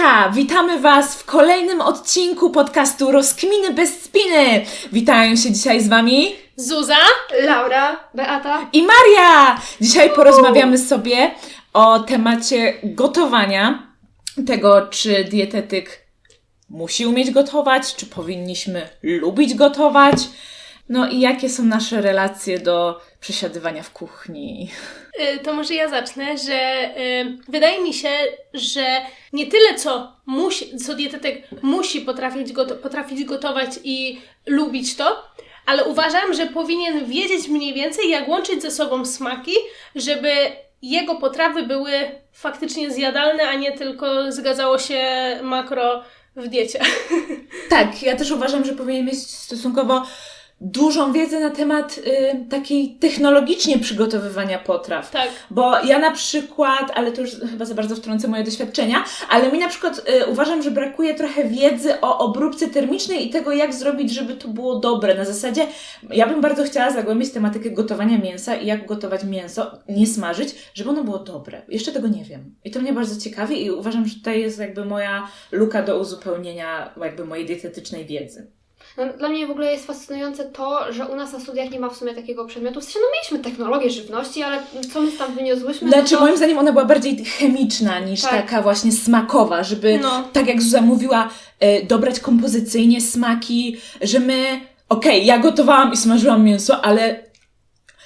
Hejka! Witamy Was w kolejnym odcinku podcastu Rozkminy bez spiny. Witają się dzisiaj z Wami Zuza, Laura, Beata. i Maria! Dzisiaj porozmawiamy sobie o temacie gotowania. Tego, czy dietetyk musi umieć gotować, czy powinniśmy lubić gotować. No i jakie są nasze relacje do przesiadywania w kuchni. Y, to może ja zacznę, że y, wydaje mi się, że nie tyle co musi, co dietetyk musi potrafić, potrafić gotować i lubić to, ale uważam, że powinien wiedzieć mniej więcej, jak łączyć ze sobą smaki, żeby jego potrawy były faktycznie zjadalne, a nie tylko zgadzało się makro w diecie. Tak, ja też uważam, że powinien mieć stosunkowo dużą wiedzę na temat y, takiej technologicznie przygotowywania potraw. Tak. Bo ja na przykład, ale to już chyba za bardzo wtrącę moje doświadczenia, ale mi na przykład y, uważam, że brakuje trochę wiedzy o obróbce termicznej i tego, jak zrobić, żeby to było dobre. Na zasadzie, ja bym bardzo chciała zagłębić tematykę gotowania mięsa i jak gotować mięso, nie smażyć, żeby ono było dobre. Jeszcze tego nie wiem. I to mnie bardzo ciekawi i uważam, że tutaj jest jakby moja luka do uzupełnienia jakby mojej dietetycznej wiedzy. No, dla mnie w ogóle jest fascynujące to, że u nas na studiach nie ma w sumie takiego przedmiotu. W sensie, no mieliśmy technologię żywności, ale co my tam wyniosłyśmy? Znaczy, no to... moim zdaniem ona była bardziej chemiczna niż Tak. taka właśnie smakowa, żeby, No. tak jak Zuza mówiła, e, dobrać kompozycyjnie smaki, że my, okej, ja gotowałam i smażyłam mięso, ale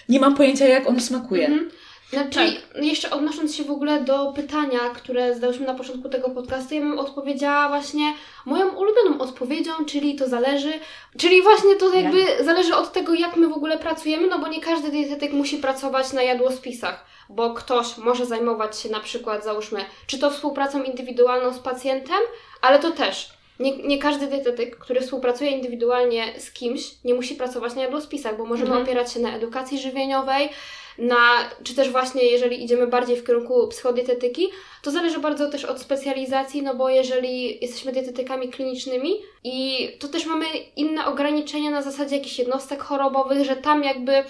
nie mam pojęcia, jak ono smakuje. Mhm. Znaczy, Tak. jeszcze odnosząc się w ogóle do pytania, które zadałyśmy na początku tego podcastu, ja bym odpowiedziała właśnie moją ulubioną odpowiedzią, czyli to zależy, czyli właśnie to jakby zależy od tego, jak my w ogóle pracujemy, no bo nie każdy dietetyk musi pracować na jadłospisach, bo ktoś może zajmować się na przykład, załóżmy, czy to współpracą indywidualną z pacjentem, ale to też nie, nie każdy dietetyk, który współpracuje indywidualnie z kimś, nie musi pracować na jadłospisach, bo możemy Mhm. opierać się na edukacji żywieniowej, na, czy też właśnie jeżeli idziemy bardziej w kierunku psychodietetyki, to zależy bardzo też od specjalizacji, no bo jeżeli jesteśmy dietetykami klinicznymi i to też mamy inne ograniczenia na zasadzie jakichś jednostek chorobowych, że tam jakby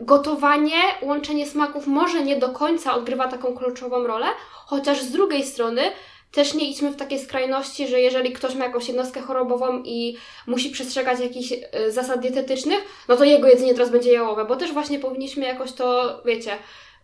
gotowanie, łączenie smaków może nie do końca odgrywa taką kluczową rolę, chociaż z drugiej strony też nie idźmy w takie skrajności, że jeżeli ktoś ma jakąś jednostkę chorobową i musi przestrzegać jakichś y, zasad dietetycznych, no to jego jedzenie teraz będzie jałowe, bo też właśnie powinniśmy jakoś to, wiecie,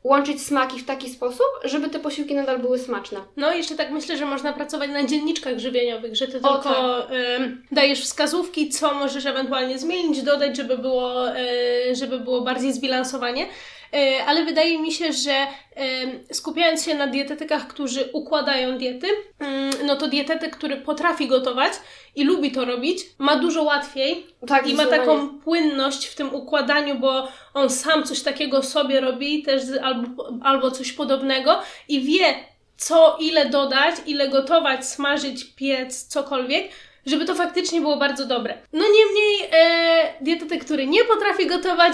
łączyć smaki w taki sposób, żeby te posiłki nadal były smaczne. No i jeszcze tak myślę, że można pracować na dzienniczkach żywieniowych, że ty O, tylko em, dajesz wskazówki, co możesz ewentualnie zmienić, dodać, żeby było, e, żeby było bardziej zbilansowanie. E, ale wydaje mi się, że em, skupiając się na dietetykach, którzy układają diety, mm, no to dietetyk, który potrafi gotować i lubi to robić, ma dużo łatwiej Tak, i ma taką płynność w tym układaniu, bo on sam coś takiego sobie robi, też albo, albo coś podobnego i wie, co, ile dodać, ile gotować, smażyć, piec, cokolwiek, żeby to faktycznie było bardzo dobre. No niemniej, e, dietetyk, który nie potrafi gotować,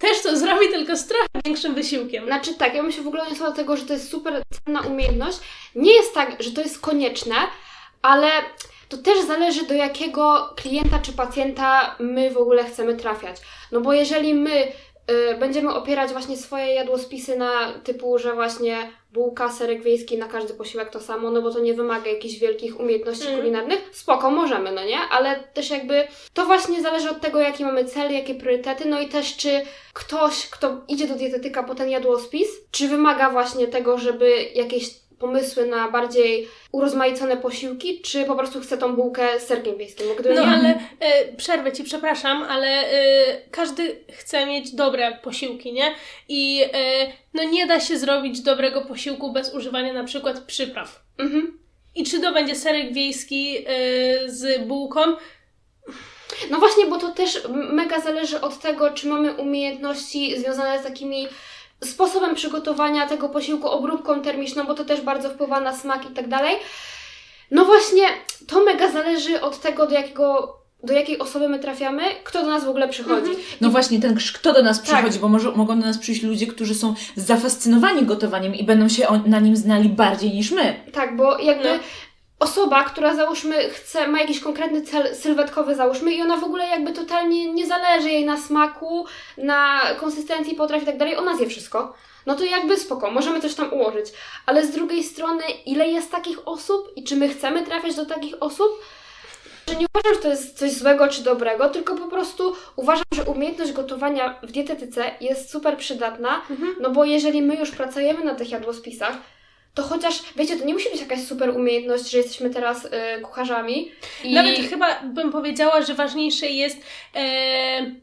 też to zrobi, tylko z trochę większym wysiłkiem. Znaczy tak, ja bym się w ogóle odniosła do tego, że to jest super cenna umiejętność. Nie jest tak, że to jest konieczne, ale to też zależy do jakiego klienta czy pacjenta my w ogóle chcemy trafiać. No bo jeżeli my y, będziemy opierać właśnie swoje jadłospisy na typu, że właśnie bułka, serek wiejski na każdy posiłek to samo, no bo to nie wymaga jakichś wielkich umiejętności Mm. kulinarnych, spoko, możemy, no nie? Ale też jakby to właśnie zależy od tego, jaki mamy cel, jakie priorytety, no i też czy ktoś, kto idzie do dietetyka po ten jadłospis, czy wymaga właśnie tego, żeby jakieś pomysły na bardziej urozmaicone posiłki, czy po prostu chce tą bułkę z serkiem wiejskim. Gdyby No nie, ale e, przerwę ci, przepraszam, ale e, każdy chce mieć dobre posiłki, nie? I e, no nie da się zrobić dobrego posiłku bez używania na przykład przypraw. Mhm. I czy to będzie serek wiejski z bułką? No właśnie, bo to też mega zależy od tego, czy mamy umiejętności związane z takimi sposobem przygotowania tego posiłku, obróbką termiczną, bo to też bardzo wpływa na smak i tak dalej. No właśnie, to mega zależy od tego, do jakiego do jakiej osoby my trafiamy, kto do nas w ogóle przychodzi. No właśnie, ten kto do nas Tak. przychodzi, bo może, mogą do nas przyjść ludzie, którzy są zafascynowani gotowaniem i będą się on, na nim znali bardziej niż my. Tak, bo jakby No. Osoba, która załóżmy chce, ma jakiś konkretny cel sylwetkowy załóżmy i ona w ogóle jakby totalnie nie zależy jej na smaku, na konsystencji potraw i tak dalej, ona zje wszystko. no to jakby spoko, możemy coś tam ułożyć. Ale z drugiej strony, ile jest takich osób i czy my chcemy trafiać do takich osób? Że nie uważam, że to jest coś złego czy dobrego, tylko po prostu uważam, że umiejętność gotowania w dietetyce jest super przydatna, no bo jeżeli my już pracujemy na tych jadłospisach, to chociaż, wiecie, to nie musi być jakaś super umiejętność, że jesteśmy teraz y, kucharzami. I... Nawet chyba bym powiedziała, że ważniejsze jest e,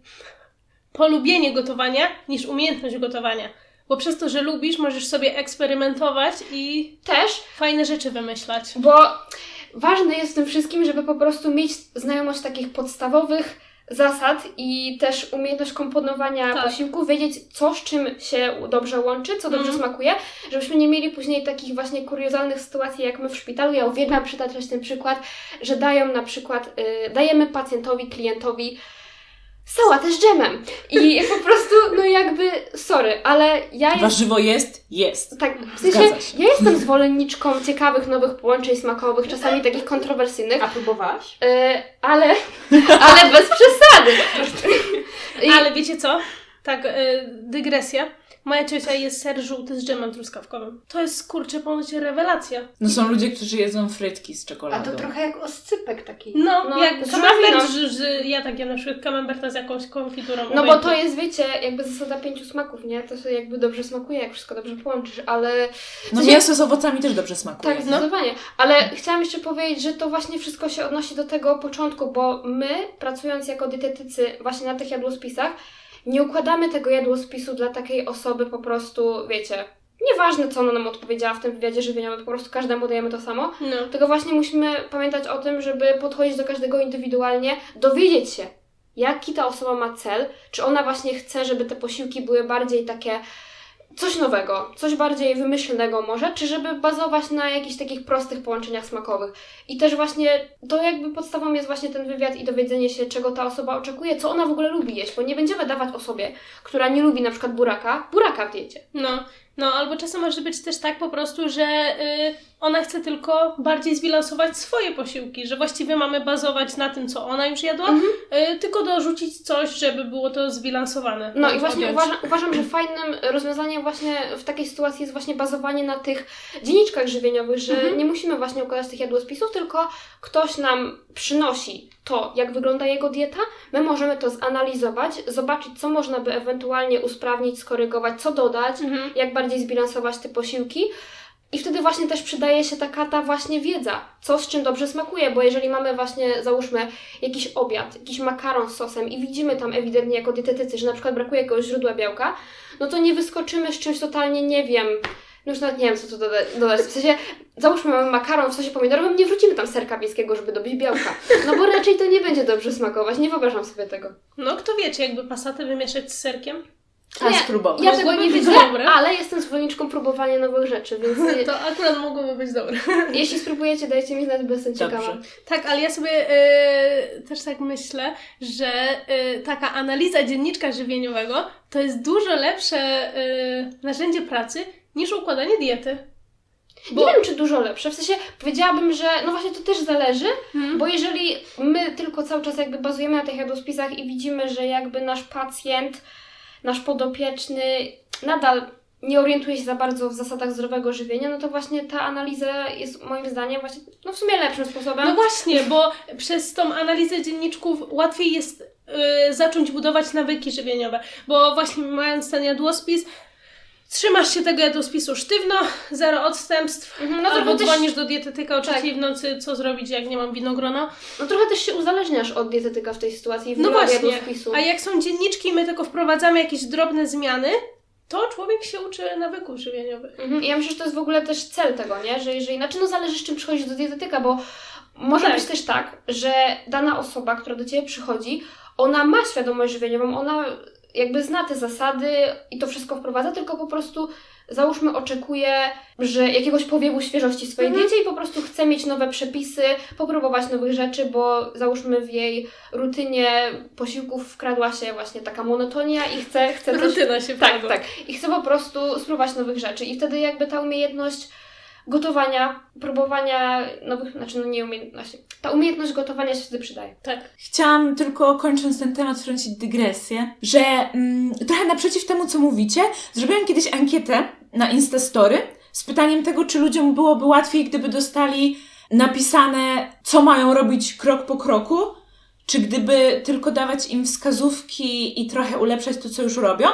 polubienie gotowania niż umiejętność gotowania. Bo przez to, że lubisz, możesz sobie eksperymentować i Też, fajne rzeczy wymyślać. Bo ważne jest w tym wszystkim, żeby po prostu mieć znajomość takich podstawowych zasad i też umiejętność komponowania Tak. posiłków, wiedzieć co z czym się dobrze łączy, co dobrze Mhm. smakuje, żebyśmy nie mieli później takich właśnie kuriozalnych sytuacji jak my w szpitalu. Ja uwielbiam przytaczać ten przykład, że dają na przykład, y, dajemy pacjentowi, klientowi sałatę z dżemem i po prostu, no jakby, sorry, ale ja jest, Warzywo jest? Jest. tak, w sensie, ja jestem zwolenniczką ciekawych nowych połączeń smakowych, czasami takich kontrowersyjnych, A próbowałaś? yy, ale, ale bez przesady. I, Ale wiecie co? Tak, e, dygresja. Moja ciocia jest ser żółty z dżemem truskawkowym. To jest, kurczę, ponoć rewelacja. No są ludzie, którzy jedzą frytki z A czekoladą. to trochę jak oscypek taki. No, No, jak z kamembert, żurawiną. że, że ja tak jem na przykład kamemberta z jakąś konfiturą. no bo to jest, wiecie, jakby zasada pięciu smaków, nie? To się jakby dobrze smakuje, jak wszystko dobrze połączysz, ale... No sensie- mięso z owocami też dobrze smakuje. Tak, no. zdecydowanie. Ale chciałam jeszcze powiedzieć, że to właśnie wszystko się odnosi do tego początku, bo my, pracując jako dietetycy właśnie na tych jadłospisach, nie układamy tego jadłospisu dla takiej osoby po prostu, wiecie, nieważne co ona nam odpowiedziała w tym wywiadzie żywieniowym, po prostu każdemu dajemy to samo. No. Tylko właśnie musimy pamiętać o tym, żeby podchodzić do każdego indywidualnie, dowiedzieć się, jaki ta osoba ma cel, czy ona właśnie chce, żeby te posiłki były bardziej takie coś nowego, coś bardziej wymyślnego może, czy żeby bazować na jakichś takich prostych połączeniach smakowych. I też właśnie to jakby podstawą jest właśnie ten wywiad i dowiedzenie się, czego ta osoba oczekuje, co ona w ogóle lubi jeść, bo nie będziemy dawać osobie, która nie lubi na przykład buraka, buraka w diecie. No, no, albo czasem może być też tak po prostu, że y, ona chce tylko bardziej zbilansować swoje posiłki, że właściwie mamy bazować na tym, co ona już jadła, y, tylko dorzucić coś, żeby było to zbilansowane. No i właśnie odjąć. uważam, że fajnym rozwiązaniem właśnie w takiej sytuacji jest właśnie bazowanie na tych dzienniczkach żywieniowych, że Mhm. nie musimy właśnie układać tych jadłospisów, tylko ktoś nam przynosi to, jak wygląda jego dieta, my możemy to zanalizować, zobaczyć, co można by ewentualnie usprawnić, skorygować, co dodać, Mhm. jak bardziej zbilansować te posiłki. I wtedy właśnie też przydaje się taka ta właśnie wiedza, co z czym dobrze smakuje, bo jeżeli mamy właśnie, załóżmy, jakiś obiad, jakiś makaron z sosem i widzimy tam ewidentnie jako dietetycy, że na przykład brakuje jakiegoś źródła białka, no to nie wyskoczymy z czymś totalnie, nie wiem, no już nawet nie wiem, co tu doda- dodać. W sensie, załóżmy, mamy makaron w sosie pomidorowym, nie wrzucimy tam serka wiejskiego, żeby dobić białka. No bo raczej to nie będzie dobrze smakować, nie wyobrażam sobie tego. No, kto wie, czy jakby pasatę wymieszać z serkiem? A Nie, spróbować. Ja tego nie widzę, ale jestem zwolenniczką próbowania nowych rzeczy, więc To akurat mogłoby być dobre. jeśli spróbujecie, dajcie mi znać, bo jestem ciekawa. Dobrze. Tak, ale ja sobie e, też tak myślę, że e, taka analiza dzienniczka żywieniowego to jest dużo lepsze e, narzędzie pracy niż układanie diety. Nie wiem, czy dużo lepsze. W sensie powiedziałabym, że no właśnie to też zależy, Hmm? bo jeżeli my tylko cały czas jakby bazujemy na tych jadłospisach i widzimy, że jakby nasz pacjent, nasz podopieczny nadal nie orientuje się za bardzo w zasadach zdrowego żywienia, no to właśnie ta analiza jest moim zdaniem właśnie no w sumie lepszym sposobem. No właśnie, bo przez tą analizę dzienniczków łatwiej jest y, zacząć budować nawyki żywieniowe, bo właśnie mając ten jadłospis, trzymasz się tego jadłospisu sztywno, zero odstępstw, Mhm, no albo też- dzwonisz do dietetyka o Tak. w nocy, co zrobić, jak nie mam winogrona. No trochę też się uzależniasz od dietetyka w tej sytuacji, w No właśnie, jadłospisu. a jak są dzienniczki i my tylko wprowadzamy jakieś drobne zmiany, to człowiek się uczy nawyków żywieniowych. Mhm. I ja myślę, że to jest w ogóle też cel tego, nie? Że jeżeli, znaczy no zależy z czym przychodzisz do dietetyka, bo może Tak. być też tak, że dana osoba, która do Ciebie przychodzi, ona ma świadomość żywieniową, ona jakby zna te zasady i to wszystko wprowadza, tylko po prostu załóżmy oczekuje, że jakiegoś powiewu świeżości w swojej Mhm. diecie i po prostu chce mieć nowe przepisy, popróbować nowych rzeczy, bo załóżmy w jej rutynie posiłków wkradła się właśnie taka monotonia i chce, chce coś Rutyna się tak, wpadła. tak. I chcę po prostu spróbować nowych rzeczy. I wtedy jakby ta umiejętność gotowania, próbowania nowych, znaczy no nie umiejętności. Ta umiejętność gotowania się wtedy przydaje. Tak. Chciałam tylko kończąc ten temat wtrącić dygresję, że mm, trochę naprzeciw temu, co mówicie, zrobiłam kiedyś ankietę na Instastory z pytaniem tego, czy ludziom byłoby łatwiej, gdyby dostali napisane, co mają robić krok po kroku, czy gdyby tylko dawać im wskazówki i trochę ulepszać to, co już robią.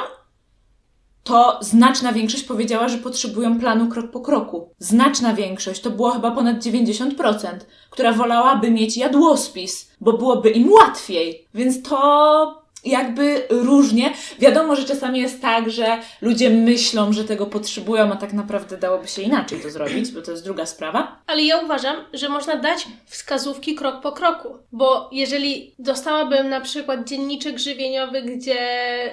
To znaczna większość powiedziała, że potrzebują planu krok po kroku. Znaczna większość, to było chyba ponad 90%, która wolałaby mieć jadłospis, bo byłoby im łatwiej. Więc to jakby różnie. Wiadomo, że czasami jest tak, że ludzie myślą, że tego potrzebują, a tak naprawdę dałoby się inaczej to zrobić, bo to jest druga sprawa. Ale ja uważam, że można dać wskazówki krok po kroku, bo jeżeli dostałabym na przykład dzienniczek żywieniowy, gdzie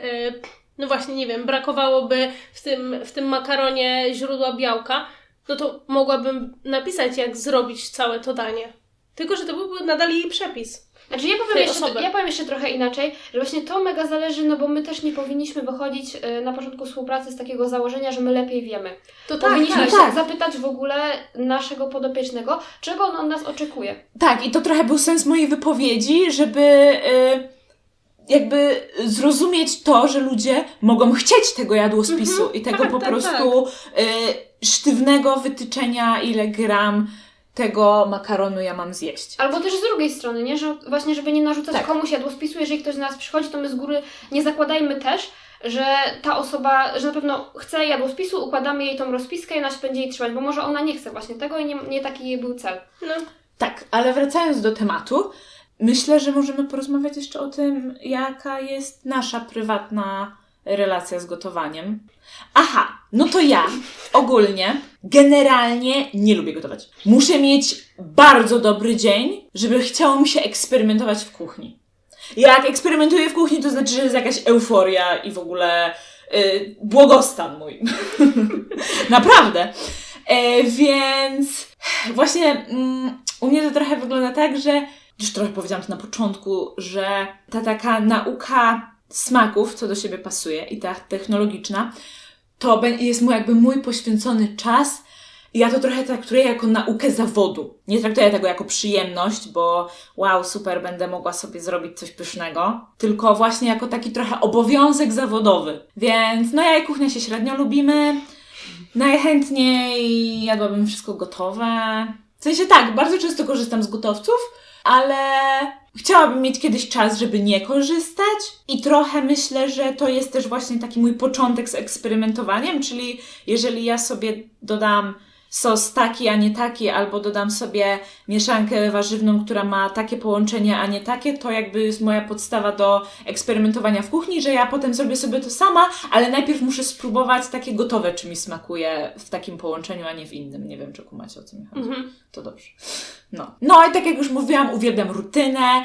e, no właśnie, nie wiem, brakowałoby w tym, w tym makaronie źródła białka, no to mogłabym napisać, jak zrobić całe to danie. Tylko, że to byłby nadal jej przepis. Znaczy ja powiem, jeszcze, osoby. ja powiem jeszcze trochę inaczej, że właśnie to mega zależy, no bo my też nie powinniśmy wychodzić y, na początku współpracy z takiego założenia, że my lepiej wiemy. To tak, Powinniśmy tak. się tak. zapytać w ogóle naszego podopiecznego, czego on od nas oczekuje. Tak, i to trochę był sens mojej wypowiedzi, żeby y, jakby zrozumieć to, że ludzie mogą chcieć tego jadłospisu i tego tak, po tak, prostu y, sztywnego wytyczenia, ile gram tego makaronu ja mam zjeść. Albo też z drugiej strony, nie? Że właśnie, żeby nie narzucać Tak. komuś jadłospisu, jeżeli ktoś do nas przychodzi, to my z góry nie zakładajmy też, że ta osoba, że na pewno chce jadłospisu, układamy jej tą rozpiskę i ona się będzie jej trzymać, bo może ona nie chce właśnie tego i nie, nie taki jej był cel. No, Tak, ale wracając do tematu, myślę, że możemy porozmawiać jeszcze o tym, jaka jest nasza prywatna relacja z gotowaniem. Aha, no to ja ogólnie, generalnie nie lubię gotować. Muszę mieć bardzo dobry dzień, żeby chciało mi się eksperymentować w kuchni. Jak eksperymentuję w kuchni, to znaczy, że jest jakaś euforia i w ogóle y, błogostan mój. Naprawdę. E, więc właśnie mm, u mnie to trochę wygląda tak, że już trochę powiedziałam to na początku, że ta taka nauka smaków, co do siebie pasuje i ta technologiczna, to jest mój jakby mój poświęcony czas. Ja to trochę traktuję jako naukę zawodu. Nie traktuję tego jako przyjemność, bo wow, super, będę mogła sobie zrobić coś pysznego. Tylko właśnie jako taki trochę obowiązek zawodowy. Więc no ja i kuchnia się średnio lubimy. Najchętniej jadłabym wszystko gotowe. W sensie tak, bardzo często korzystam z gotowców, ale chciałabym mieć kiedyś czas, żeby nie korzystać. I trochę myślę, że to jest też właśnie taki mój początek z eksperymentowaniem, czyli jeżeli ja sobie dodam sos taki, a nie taki, albo dodam sobie mieszankę warzywną, która ma takie połączenie, a nie takie, to jakby jest moja podstawa do eksperymentowania w kuchni, że ja potem zrobię sobie to sama, ale najpierw muszę spróbować takie gotowe, czy mi smakuje w takim połączeniu, a nie w innym. Nie wiem, czy kumacie o co mi chodzi. mhm. To dobrze. No. No i tak jak już mówiłam, uwielbiam rutynę,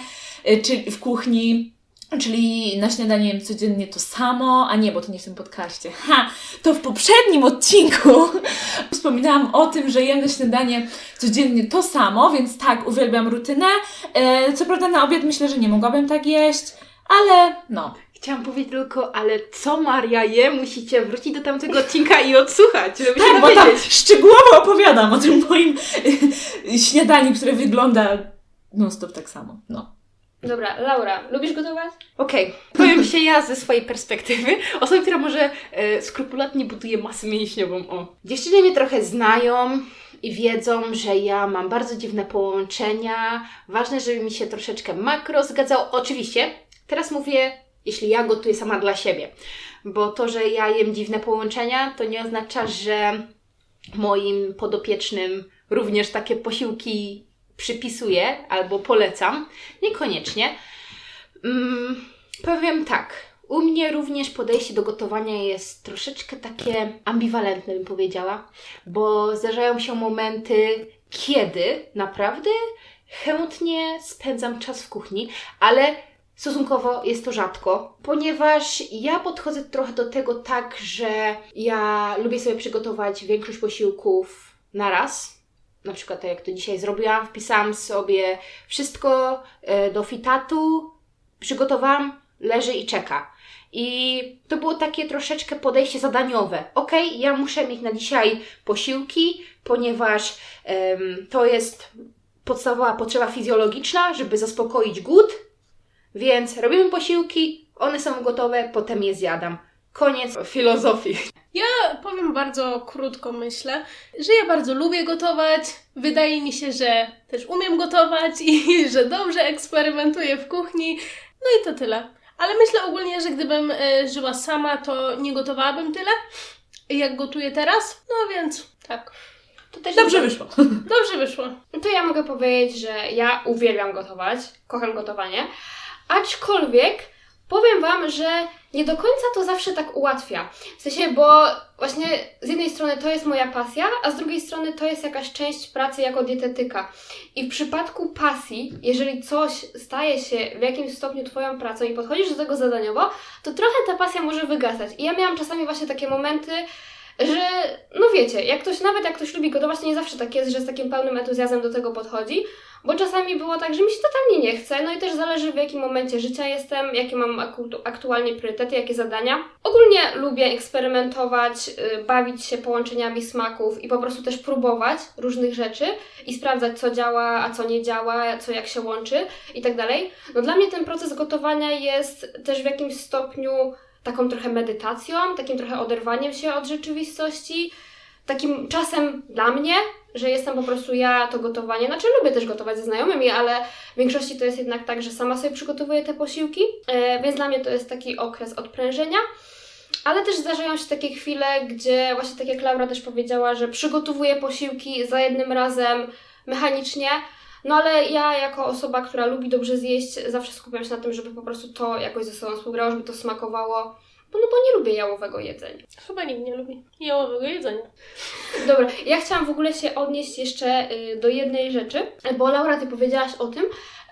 y, czy w kuchni. Czyli na śniadanie jem codziennie to samo, a nie, bo to nie w tym podcaście. Ha! To w poprzednim odcinku wspominałam o tym, że jem na śniadanie codziennie to samo, więc tak, uwielbiam rutynę. E, co prawda na obiad myślę, że nie mogłabym tak jeść, ale no. Chciałam powiedzieć tylko, ale co Maria je, musicie wrócić do tamtego odcinka i odsłuchać, żeby się Tak, bo tam szczegółowo opowiadam o tym moim śniadaniu, które wygląda non stop tak samo. No. Dobra, Laura, lubisz gotować? Okej, powiem się ja ze swojej perspektywy, osoby, która może e, skrupulatnie buduje masę mięśniową. O. Dziewczyny mnie trochę znają i wiedzą, że ja mam bardzo dziwne połączenia. Ważne, żeby mi się troszeczkę makro zgadzało. Oczywiście, teraz mówię, jeśli ja gotuję sama dla siebie, bo to, że ja jem dziwne połączenia, to nie oznacza, że moim podopiecznym również takie posiłki przypisuję albo polecam. Niekoniecznie. Mm, powiem tak. U mnie również podejście do gotowania jest troszeczkę takie ambiwalentne, bym powiedziała, bo zdarzają się momenty, kiedy naprawdę chętnie spędzam czas w kuchni, ale stosunkowo jest to rzadko, ponieważ ja podchodzę trochę do tego tak, że ja lubię sobie przygotować większość posiłków na raz. Na przykład tak jak to dzisiaj zrobiłam, wpisałam sobie wszystko e, do fitatu, przygotowałam, leży i czeka. I to było takie troszeczkę podejście zadaniowe. Ok, ja muszę mieć na dzisiaj posiłki, ponieważ em, to jest podstawowa potrzeba fizjologiczna, żeby zaspokoić głód. Więc robimy posiłki, one są gotowe, potem je zjadam. Koniec filozofii. Ja powiem bardzo krótko, myślę, że ja bardzo lubię gotować. Wydaje mi się, że też umiem gotować i że dobrze eksperymentuję w kuchni. No i to tyle. Ale myślę ogólnie, że gdybym e, żyła sama, to nie gotowałabym tyle, jak gotuję teraz. No więc tak. Dobrze jest- wyszło. Dobrze wyszło. To ja mogę powiedzieć, że ja uwielbiam gotować, kocham gotowanie, aczkolwiek powiem Wam, że nie do końca to zawsze tak ułatwia. W sensie, bo właśnie z jednej strony to jest moja pasja, a z drugiej strony to jest jakaś część pracy jako dietetyka. I w przypadku pasji, jeżeli coś staje się w jakimś stopniu Twoją pracą i podchodzisz do tego zadaniowo, to trochę ta pasja może wygasać. I ja miałam czasami właśnie takie momenty, że no wiecie, jak ktoś, nawet jak ktoś lubi gotować, to nie zawsze tak jest, że z takim pełnym entuzjazmem do tego podchodzi, bo czasami było tak, że mi się totalnie nie chce, no i też zależy w jakim momencie życia jestem, jakie mam aktu- aktualnie priorytety, jakie zadania. Ogólnie lubię eksperymentować, y, bawić się połączeniami smaków i po prostu też próbować różnych rzeczy i sprawdzać, co działa, a co nie działa, co jak się łączy i tak dalej. No dla mnie ten proces gotowania jest też w jakimś stopniu taką trochę medytacją, takim trochę oderwaniem się od rzeczywistości, takim czasem dla mnie, że jestem po prostu ja to gotowanie. Znaczy lubię też gotować ze znajomymi, ale w większości to jest jednak tak, że sama sobie przygotowuję te posiłki, e, więc dla mnie to jest taki okres odprężenia. Ale też zdarzają się takie chwile, gdzie właśnie tak jak Laura też powiedziała, że przygotowuję posiłki za jednym razem mechanicznie, no ale ja jako osoba, która lubi dobrze zjeść, zawsze skupiam się na tym, żeby po prostu to jakoś ze sobą współgrało, żeby to smakowało, bo no bo nie lubię jałowego jedzenia. Chyba nikt nie lubi jałowego jedzenia. Dobra, ja chciałam w ogóle się odnieść jeszcze y, do jednej rzeczy, bo Laura, ty powiedziałaś o tym,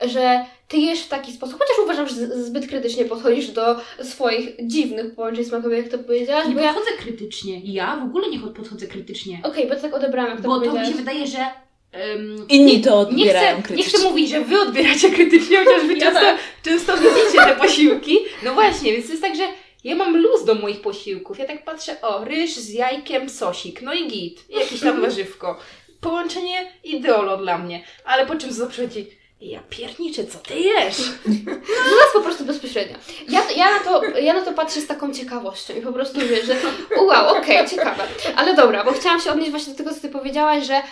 że ty jesz w taki sposób, chociaż uważam, że zbyt krytycznie podchodzisz do swoich dziwnych połączeń smakowych, jak to powiedziałaś, Nie bo ja... podchodzę krytycznie. Ja w ogóle nie podchodzę krytycznie. Okej, bo to tak odebrałam, jak to Bo to mi się wydaje, że. Inni to Nie odbierają chcę, nie krytycznie. chcę mówić, że wy odbieracie krytycznie, chociaż wy Ja często, tak. często widzicie te posiłki. No właśnie, więc to jest tak, że ja mam luz do moich posiłków. Ja tak patrzę, o, ryż z jajkiem, sosik, no i git, i jakieś tam warzywko. Połączenie ideolo dla mnie. Ale po czym Zuza przychodzi, ja pierniczę, co ty jesz? To nas po prostu bezpośrednio. Ja, ja, na to, ja na to patrzę z taką ciekawością i po prostu wiesz, że wow, okej, ciekawe. Ale dobra, bo chciałam się odnieść właśnie do tego, co Ty powiedziałaś, że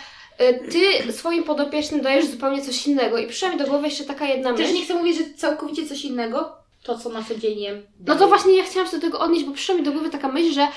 y, Ty swoim podopiecznym dajesz zupełnie coś innego i przyszła mi do głowy jeszcze taka jedna myśl. Też nie chcę mówić, że całkowicie coś innego, to co na co dzień. No to właśnie ja chciałam się do tego odnieść, bo przyszła mi do głowy taka myśl, że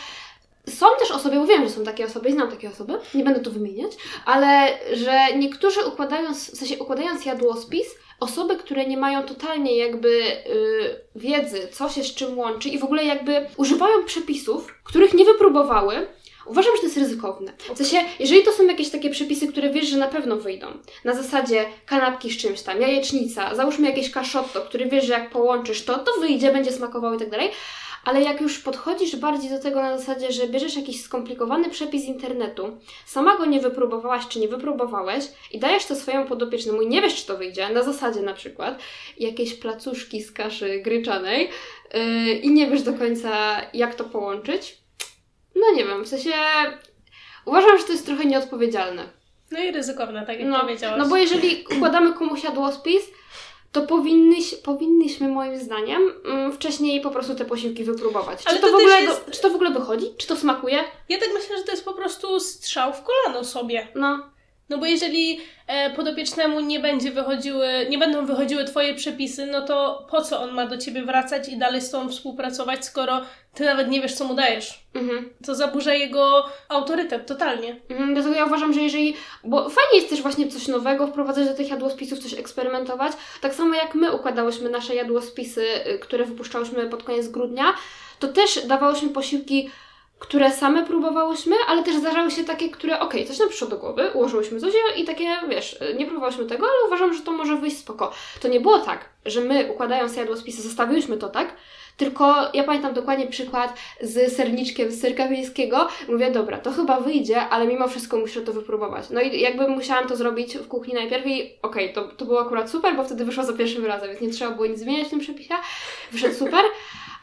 są też osoby, bo wiem, że są takie osoby i znam takie osoby, nie będę tu wymieniać, ale że niektórzy układając, w sensie układając jadłospis, osoby, które nie mają totalnie jakby y, wiedzy, co się z czym łączy i w ogóle jakby używają przepisów, których nie wypróbowały, Uważam, że to jest ryzykowne. W sensie, jeżeli to są jakieś takie przepisy, które wiesz, że na pewno wyjdą, na zasadzie kanapki z czymś tam, jajecznica, załóżmy jakieś kaszotto, który wiesz, że jak połączysz to, to wyjdzie, będzie smakowało i tak dalej, ale jak już podchodzisz bardziej do tego na zasadzie, że bierzesz jakiś skomplikowany przepis z internetu, sama go nie wypróbowałaś czy nie wypróbowałeś i dajesz to swojemu podopiecznemu i nie wiesz, czy to wyjdzie, na zasadzie na przykład jakieś placuszki z kaszy gryczanej yy, i nie wiesz do końca, jak to połączyć, no nie wiem, w sensie uważam, że to jest trochę nieodpowiedzialne. No i ryzykowne, tak jak No, powiedziałaś. no bo jeżeli układamy komuś jadłospis, to powinnyś, powinniśmy moim zdaniem mm, wcześniej po prostu te posiłki wypróbować. Ale czy, to to w ogóle jest- do, czy to w ogóle wychodzi? Czy to smakuje? Ja tak myślę, że to jest po prostu strzał w kolano sobie. No, No bo jeżeli e, podopiecznemu nie będzie wychodziły, nie będą wychodziły twoje przepisy, no to po co on ma do ciebie wracać i dalej z tobą współpracować, skoro ty nawet nie wiesz, co mu dajesz? mhm. To zaburza jego autorytet totalnie. Mhm, Dlatego ja uważam, że jeżeli. Bo fajnie jest też właśnie coś nowego wprowadzać do tych jadłospisów, coś eksperymentować. Tak samo jak my układałyśmy nasze jadłospisy, y, które wypuszczałyśmy pod koniec grudnia, to też dawałyśmy posiłki, które same próbowałyśmy, ale też zdarzały się takie, które okej, coś nam przyszło do głowy, ułożyłyśmy coś i- takie, wiesz, nie próbowałyśmy tego, ale uważam, że to może wyjść spoko. To nie było tak, że my układając jadłospisy zostawiłyśmy to tak, tylko ja pamiętam dokładnie przykład z serniczkiem z serka wiejskiego. Mówię, dobra, to chyba wyjdzie, ale mimo wszystko muszę to wypróbować. No i jakby musiałam to zrobić w kuchni najpierw i okej, to, to było akurat super, bo wtedy wyszło za pierwszym razem, więc nie trzeba było nic zmieniać w tym przepisie. Wyszedł super.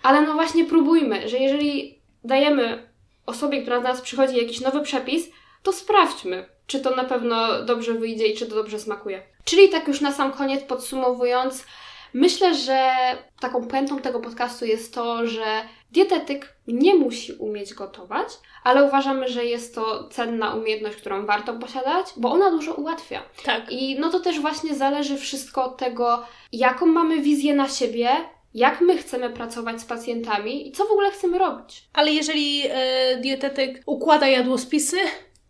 Ale no właśnie próbujmy, że jeżeli dajemy osobie, która do nas przychodzi jakiś nowy przepis, to sprawdźmy, czy to na pewno dobrze wyjdzie i czy to dobrze smakuje. Czyli tak już na sam koniec podsumowując, myślę, że taką puentą tego podcastu jest to, że dietetyk nie musi umieć gotować, ale uważamy, że jest to cenna umiejętność, którą warto posiadać, bo ona dużo ułatwia. Tak. I no to też właśnie zależy wszystko od tego, jaką mamy wizję na siebie, jak my chcemy pracować z pacjentami i co w ogóle chcemy robić. Ale jeżeli e, dietetyk układa jadłospisy,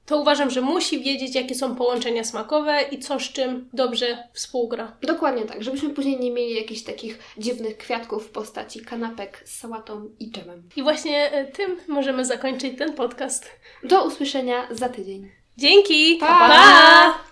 to uważam, że musi wiedzieć, jakie są połączenia smakowe i co z czym dobrze współgra. Dokładnie tak, żebyśmy później nie mieli jakichś takich dziwnych kwiatków w postaci kanapek z sałatą i dżemem. I właśnie e, tym możemy zakończyć ten podcast. Do usłyszenia za tydzień. Dzięki! Pa! pa!